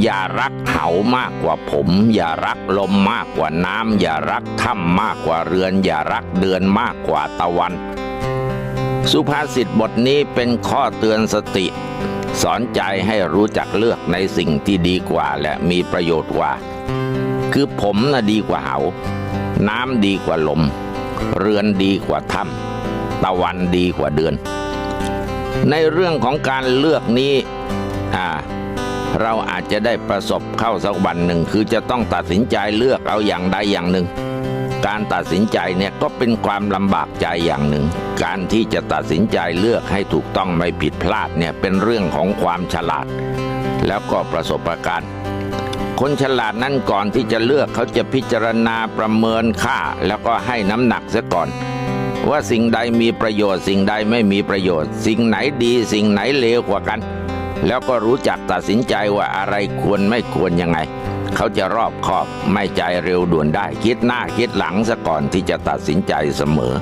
อย่ารักเขามากกว่าผม อย่ารักลมมากกว่าน้ำอย่ารักถ้ำมากกว่าเรือน อย่ารักเดือนมากกว่าตะวัน สุภาษิตบทนี้เป็นข้อเตือนสติ สอนใจให้รู้จักเลือกในสิ่งที่ดีกว่าและมีประโยชน์กว่า คือผมน่ะดีกว่าเหาน้ำดีกว่าลม เรือนดีกว่าถ้ำตะวันดีกว่าเดือน ในเรื่องของการเลือกนี้อ่า เราอาจจะได้ประสบเข้าสักวันหนึ่ง คือจะต้องตัดสินใจเลือกเอาอย่างใดอย่างหนึ่ง การตัดสินใจเนี่ยก็เป็นความลำบากใจอย่างหนึ่ง การที่จะตัดสินใจเลือกให้ถูกต้องไม่ผิดพลาดเนี่ยเป็นเรื่องของความฉลาด แล้วก็ประสบการณ์คนฉลาดนั้นก่อนที่จะเลือกเขาจะพิจารณาประเมินค่า แล้วก็ให้น้ำหนักเสียก่อน ว่าสิ่งใดมีประโยชน์ สิ่งใดไม่มีประโยชน์ สิ่งไหนดี สิ่งไหนเลวกว่ากัน แล้วก็รู้จักตัดสินใจว่าอะไรควรไม่ควรยังไง เขาจะรอบคอบไม่ใจเร็วด่วนได้คิดหน้าคิดหลังซะก่อนที่จะตัดสินใจเสมอ